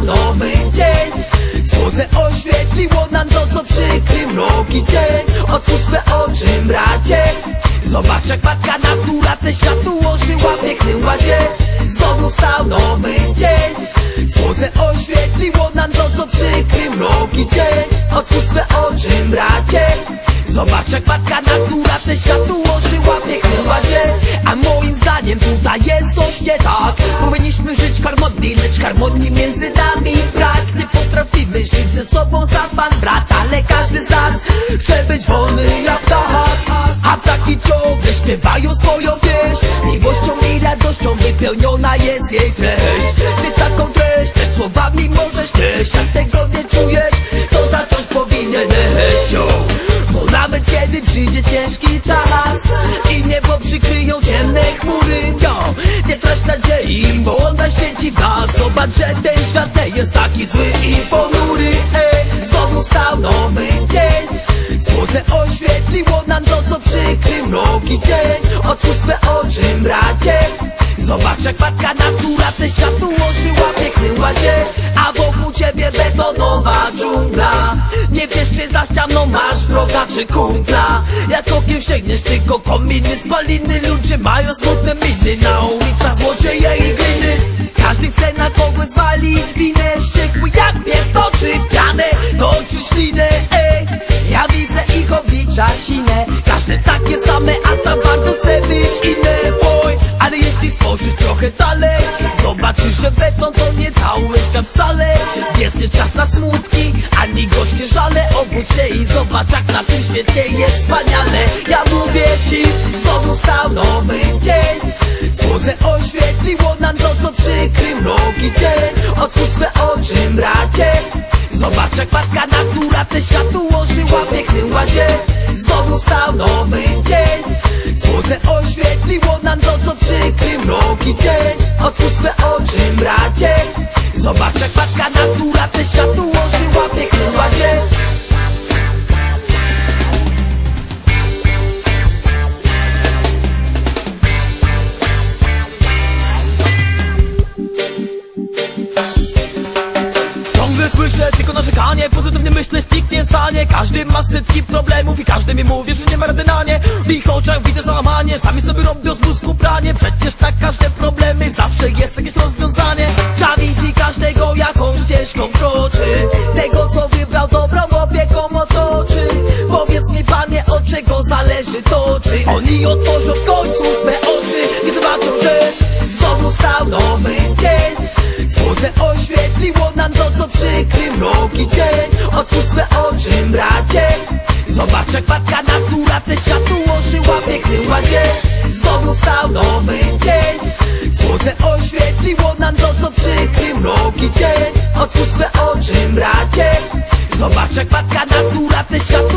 nowy dzień. Słońce oświetliło nam to, co przykry mroki dzień. Otwórz swe oczy, bracie. Zobacz jak matka natura te świat ułożyła w pięknym ładzie Znowu stał nowy dzień. Słońce oświetliło nam to, co przykry mroki dzień. Otwórz swe oczy, bracie. Zobacz jak matka natura te świat ułożyła w pięknym ładzie A moim zdaniem tutaj jest coś nie tak. Powinniśmy żyć w harmonii, lecz harmonii między nami brak. Nie potrafimy żyć ze sobą za pan brat Ale każdy z nas chce być wolny jak ptak A ptaki ciągle śpiewają swoją pieśń. Miłością i radością wypełniona jest jej treść. Ty taką treść też słowami możesz nieść. Jak tego nie czujesz, to zacząć powinieneś ją. Bo nawet kiedy przyjdzie ciężki czas nadziei, bo świeci w nas. Zobacz, że ten świat nie jest taki zły i ponury. Ej, znowu stał nowy dzień. Słońce oświetliło nam to, co przykry mroki dzień. Otwórz swe oczy, bracie. Zobacz jak matka natura te świat ułożyła w pięknym ładzie A wokół ciebie betonowa dżungla Czy za ścianą masz wroga czy kumpla. Jak okiem sięgniesz tylko kominy spaliny. Ludzie mają smutne miny na ulicach złodzieje i gliny. Każdy chce na kogoś zwalić winę. Wściekły jak pies toczy pianę Toczy ślinę, ej Ja widzę ich oblicza sinę Każde takie same, a tam bardzo chce być inne. Oj, ale jeśli spojrzysz trochę dalej Zobaczysz, że beton to nie cały świat wcale. Jest nie czas na smutki, ani gorzkie żale. Obudź się i zobacz jak na tym świecie jest wspaniale. Ja mówię ci, znowu stał nowy dzień. Słońce oświetliło nam to, co przykry mroki dzień. Otwórz swe oczy, bracie. Zobacz jak matka natura te świat ułożyła w pięknym ładzie. Znowu stał nowy bracie. Zobacz jak matka natura te świat ułożyła w pięknym ładzie Ciągle słyszę tylko narzekanie Pozytywnie myśleć nikt nie stanie. Każdy ma setki problemów i każdy mi mówi, że nie ma rady na nie. W ich oczach widzę załamanie Sami sobie robią z mózgu pranie. Przecież tak każde problemy Zawsze jest jakieś oni otworzą w końcu swe oczy I zobaczą, że znowu stał nowy dzień. Słońce oświetliło nam to, co przykry mroki dzień. Otwórz swe oczy, bracie. Zobacz jak matka natura te świat ułożyła w pięknym ładzie. Znowu stał nowy dzień. Słońce oświetliło nam to, co przykry mroki dzień. Otwórz swe oczy, bracie. Zobacz jak matka natura te świat